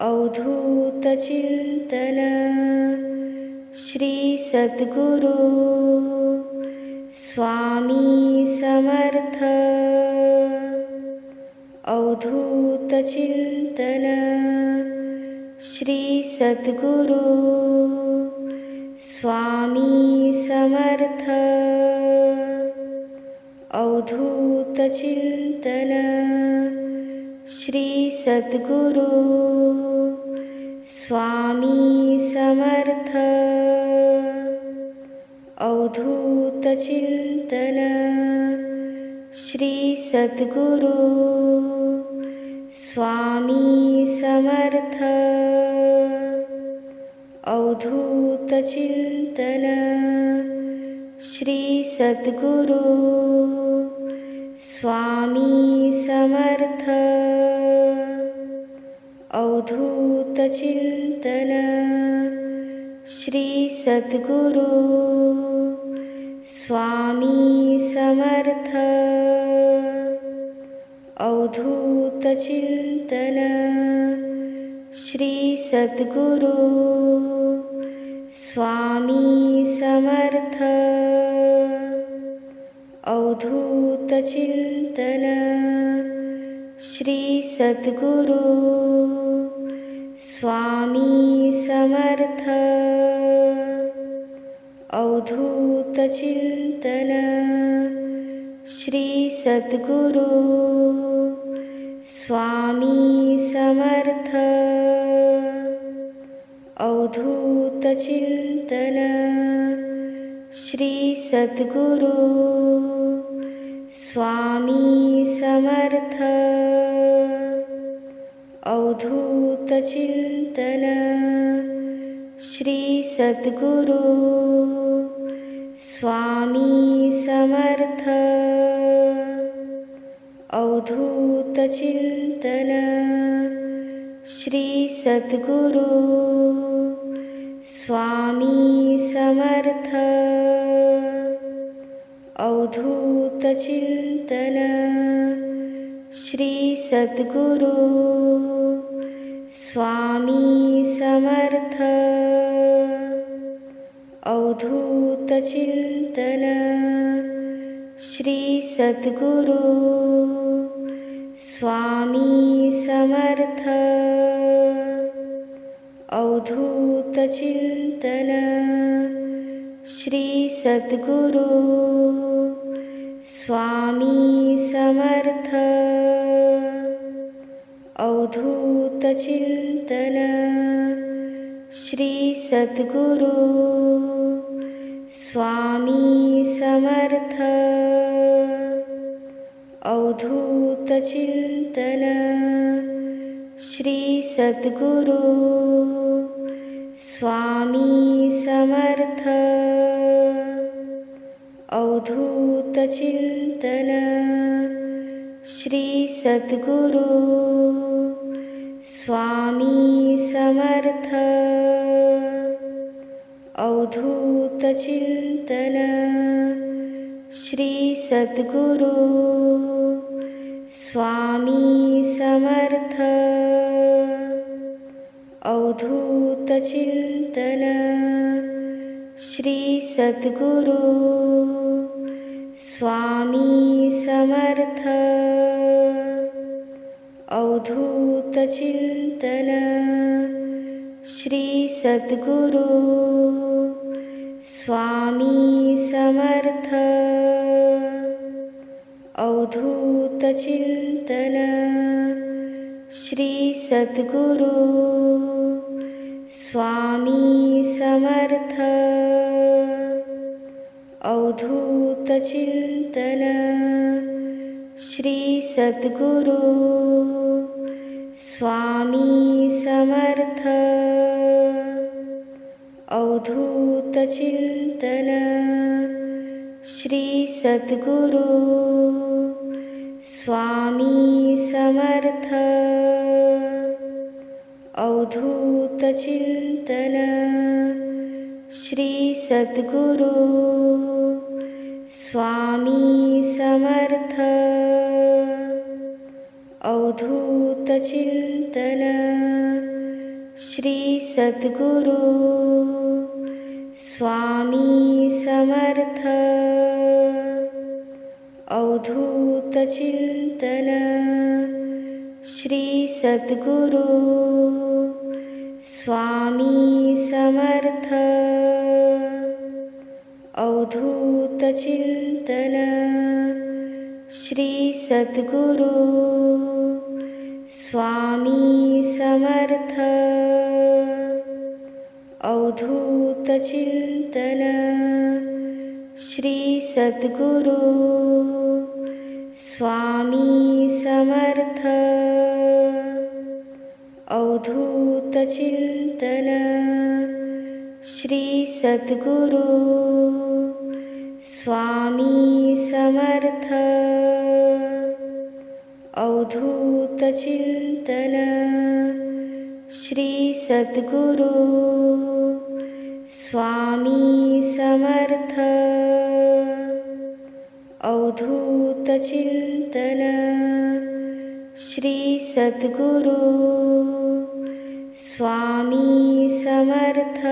अवधूत चिंतन। श्री सद्गुरु स्वामी समर्थ। अवधूत चिंतन। श्री सद्गुरु स्वामी समर्थ। अवधूत चिंतन। श्री सद्गुरु। स्वामी समर्थ। अवधूत चिंतन। श्री सद्गुरु। स्वामी समर्थ। अवधूत चिंतन। श्री सद्गुरु। स्वामी समर्थ। अवधूत चिंतन श्री सद्गुरु स्वामी समर्थ। अवधूत चिंतन। श्री सद्गुरु स्वामी समर्थ। अवधूत चिंतन। श्री सद्गुरु स्वामी समर्थ। अवधूत चिंतन। श्री सद्गुरु। स्वामी समर्थ। अवधूत चिंतन। श्री सद्गुरु। स्वामी समर्थ। चिंतन। श्री सद्गुरु स्वामी समर्थ। अवधूत चिंतन। श्री सद्गुरु स्वामी समर्थ। अवधूत चिंतन। श्री सद्गुरु। स्वामी समर्थ। अवधूत चिंतन। श्री सद्गुरु। स्वामी समर्थ। अवधूत चिंतन। श्री सद्गुरु। स्वामी समर्थ। अवधू चिंतन. श्री सद्गुरु स्वामी समर्थ. अवधूत चिंतन. श्री सद्गुरु स्वामी समर्थ. अवधूत चिंतन. श्री सद्गुरू स्वामी समर्थ। अवधूत चिंतन। श्री सद्गुरु। स्वामी समर्थ। अवधूत चिंतन। श्री सद्गुरु। स्वामी समर्थ। अवधूत चिंतन। श्री सद्गुरु स्वामी समर्थ। अवधूत चिंतन। श्री सद्गुरु स्वामी समर्थ। अवधूत चिंतन। श्री सद्गुरू स्वामी समर्थ। अवधूत चिंतन। श्री सद्गुरु। स्वामी समर्थ। अवधूत चिंतन। श्री सद्गुरु। स्वामी समर्थ। चिंतन श्री सद्गुरु स्वामी समर्थ। अवधूत चिंतन। श्री सद्गुरु स्वामी समर्थ। अवधूत चिंतन। श्री सद्गुरु स्वामी समर्थ। अवधूत चिंतन। श्री सद्गुरु। स्वामी समर्थ। अवधूत चिंतन। श्री सद्गुरु। स्वामी समर्थ। अवधू चिंतन. श्री सद्गुरु स्वामी समर्थ. अवधूत चिंतन. श्री सद्गुरु स्वामी समर्थ.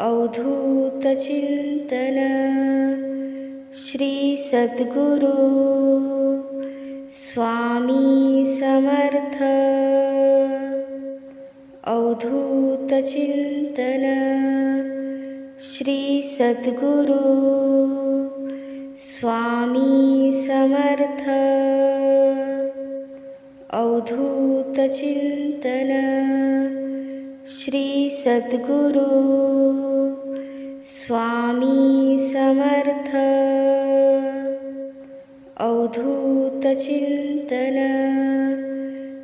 अवधूत चिंतन. श्री सद्गुरु स्वामी समर्थ। अवधूत चिंतन। श्री सद्गुरु। स्वामी समर्थ। अवधूत चिंतन। श्री सद्गुरु। स्वामी समर्थ। चिंतन।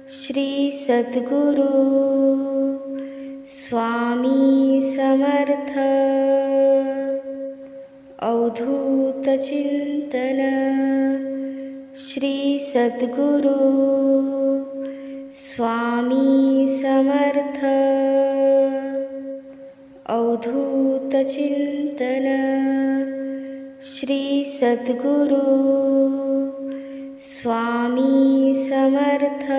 श्री सद्गुरु स्वामी समर्थ। अवधूत चिंतन। श्री सद्गुरु स्वामी समर्थ। अवधूत चिंतन। श्री सद्गुरु। स्वामी समर्थ।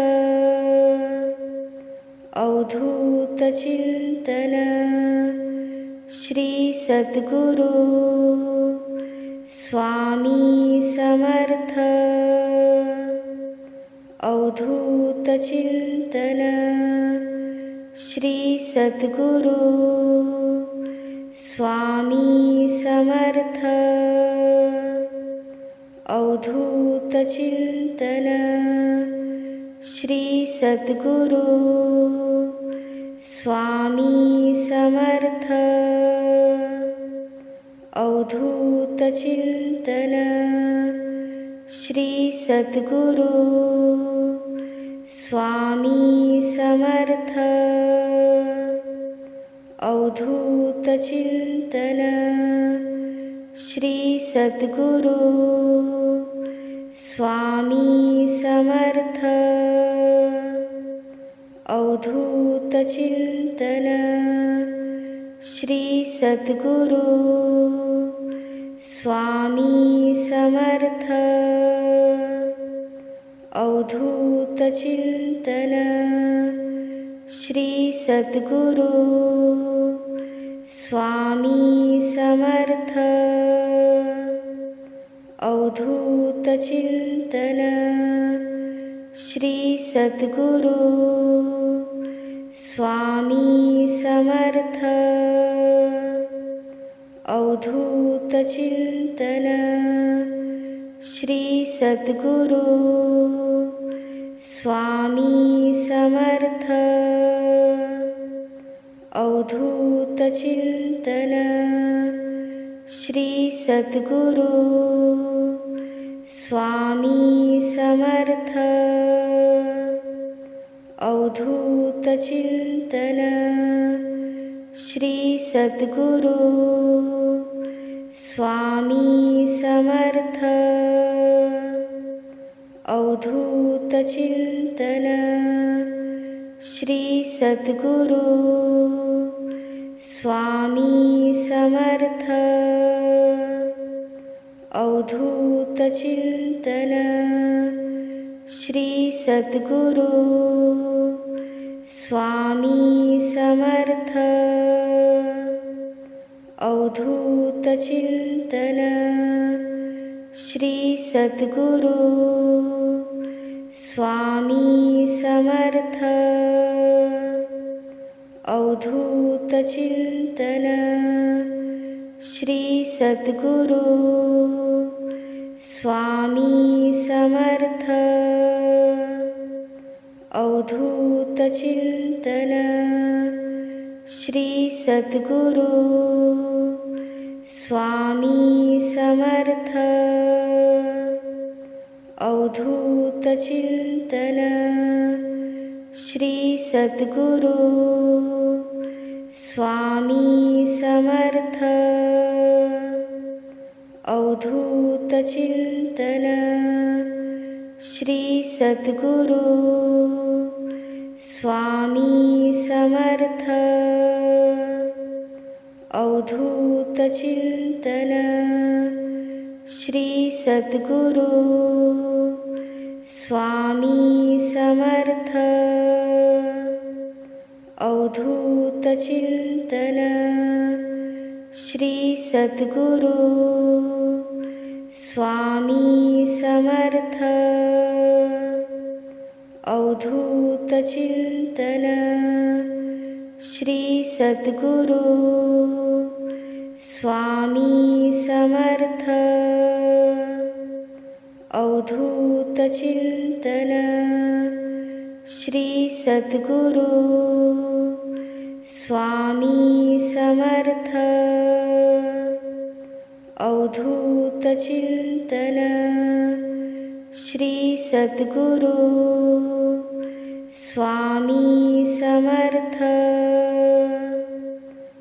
अवधूत चिंतन। श्री सद्गुरु। स्वामी समर्थ। अवधूत चिंतन। श्री सद्गुरु। स्वामी समर्थ। औधूत चिंतन। श्री श्रीसद्गुरु स्वामी समर्थ। औधूत चिंतन। श्री श्रीसद्गुरु स्वामी समर्थ। औधूत चिंतन। श्री श्रीसद्गुरु स्वामी समर्थ। अवधूत चिंतन। श्री सद्गुरु। स्वामी समर्थ। अवधूत चिंतन। श्री सद्गुरु। स्वामी समर्थ। औधूत चिंतन। श्री श्रीसद्गुरु स्वामी समर्थ। औधूत चिंतन। श्री श्रीसद्गुरु स्वामी समर्थ। औधूत चिंतन। श्री श्रीसद्गुरु स्वामी समर्थ। अवधूत चिंतन। श्री सद्गुरु। स्वामी समर्थ। अवधूत चिंतन। श्री सद्गुरु। स्वामी समर्थ। चिंतन। श्री सद्गुरू स्वामी समर्थ। अवधूत चिंतन। श्री सद्गुरू स्वामी समर्थ। अवधूत चिंतन। श्री सद्गुरू स्वामी समर्थ। अवधूतचिन्तन श्री सद्गुरु। स्वामी समर्थ। अवधूतचिन्तन श्री सद्गुरु। स्वामी समर्थ। अवधूतचिन्तन श्री सद्गुरु स्वामी समर्थ। अवधूतचिन्तन श्री सद्गुरु स्वामी समर्थ। अवधूतचिन्तन श्री सद्गुरु स्वामी समर्थ। अवधूतचिन्तन श्री सद्गुरु। स्वामी समर्थ। अवधूतचिन्तन श्री सद्गुरु। स्वामी समर्थ। अवधूत चिंतन श्री सद्गुरू स्वामी समर्थ।